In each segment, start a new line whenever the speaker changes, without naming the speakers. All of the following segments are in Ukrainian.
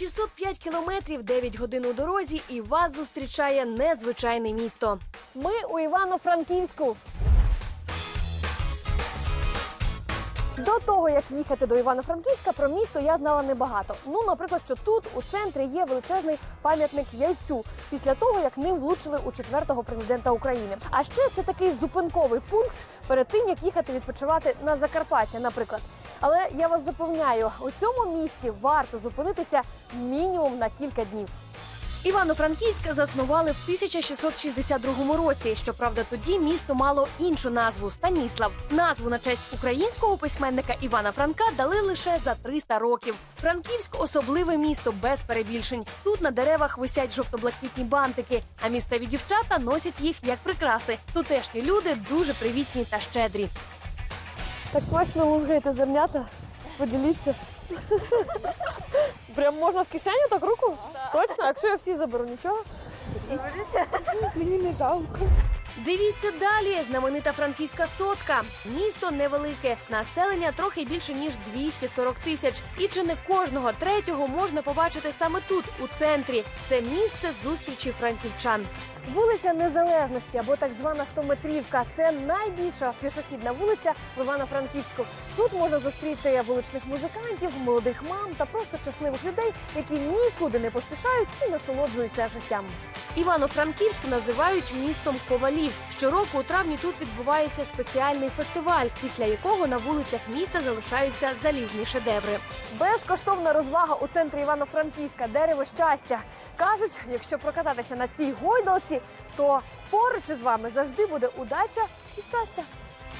605 кілометрів, 9 годин у дорозі, і вас зустрічає незвичайне місто. Ми у Івано-Франківську. До того, як їхати до Івано-Франківська, про місто я знала небагато. Ну, наприклад, що тут у центрі є величезний пам'ятник яйцю після того, як ним влучили у четвертого президента України. А ще це такий зупинковий пункт перед тим, як їхати відпочивати на Закарпаття, наприклад. Але я вас запевняю, у цьому місті варто зупинитися мінімум на кілька днів. Івано-Франківськ заснували в 1662 році. Щоправда, тоді місто мало іншу назву Станіслав. Назву на честь українського письменника Івана Франка дали лише за 300 років. Франківськ особливе місто без перебільшень. Тут на деревах висять жовто-блакитні бантики, а місцеві дівчата носять їх як прикраси. Тутешні люди дуже привітні та щедрі. Так смачно лузгаєте зернята. Поділіться. Прям можна в кишеню так руку? Точно? Якщо я всі заберу, нічого?
Мені не жалко.
Дивіться далі. Знаменита франківська сотка. Місто невелике, населення трохи більше ніж 240 тисяч. І чи не кожного третього можна побачити саме тут, у центрі. Це місце зустрічі франківчан. Вулиця Незалежності або так звана стометрівка. Це найбільша пішохідна вулиця в Івано-Франківську. Тут можна зустріти вуличних музикантів, молодих мам та просто щасливих людей, які нікуди не поспішають і насолоджуються життям. Івано-Франківськ називають містом ковалів. Щороку у травні тут відбувається спеціальний фестиваль, після якого на вулицях міста залишаються залізні шедеври. Безкоштовна розвага у центрі Івано-Франківська дерево щастя. Кажуть, якщо прокататися на цій гойдалці, то поруч із вами завжди буде удача і щастя.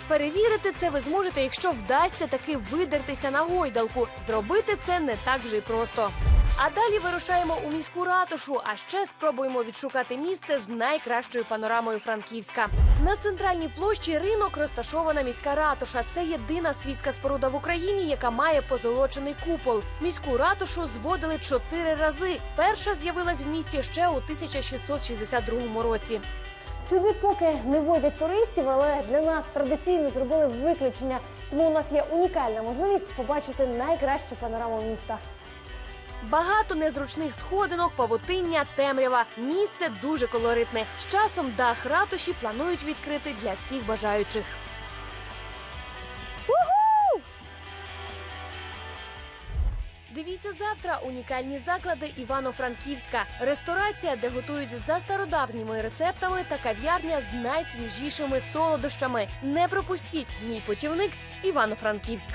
Перевірити це ви зможете, якщо вдасться таки видертися на гойдалку. Зробити це не так вже й просто. А далі вирушаємо у міську ратушу, а ще спробуємо відшукати місце з найкращою панорамою Франківська. На центральній площі ринок розташована міська ратуша. Це єдина світська споруда в Україні, яка має позолочений купол. Міську ратушу зводили чотири рази. Перша з'явилась в місті ще у 1662 році. Сюди поки не водять туристів, але для нас традиційно зробили виключення. Тому у нас є унікальна можливість побачити найкращу панораму міста. Багато незручних сходинок, павутиння, темрява. Місце дуже колоритне. З часом дах ратуші планують відкрити для всіх бажаючих. Дивіться завтра унікальні заклади Івано-Франківська, ресторація, де готують за стародавніми рецептами та кав'ярня з найсвіжішими солодощами. Не пропустіть мій путівник Івано-Франківськ.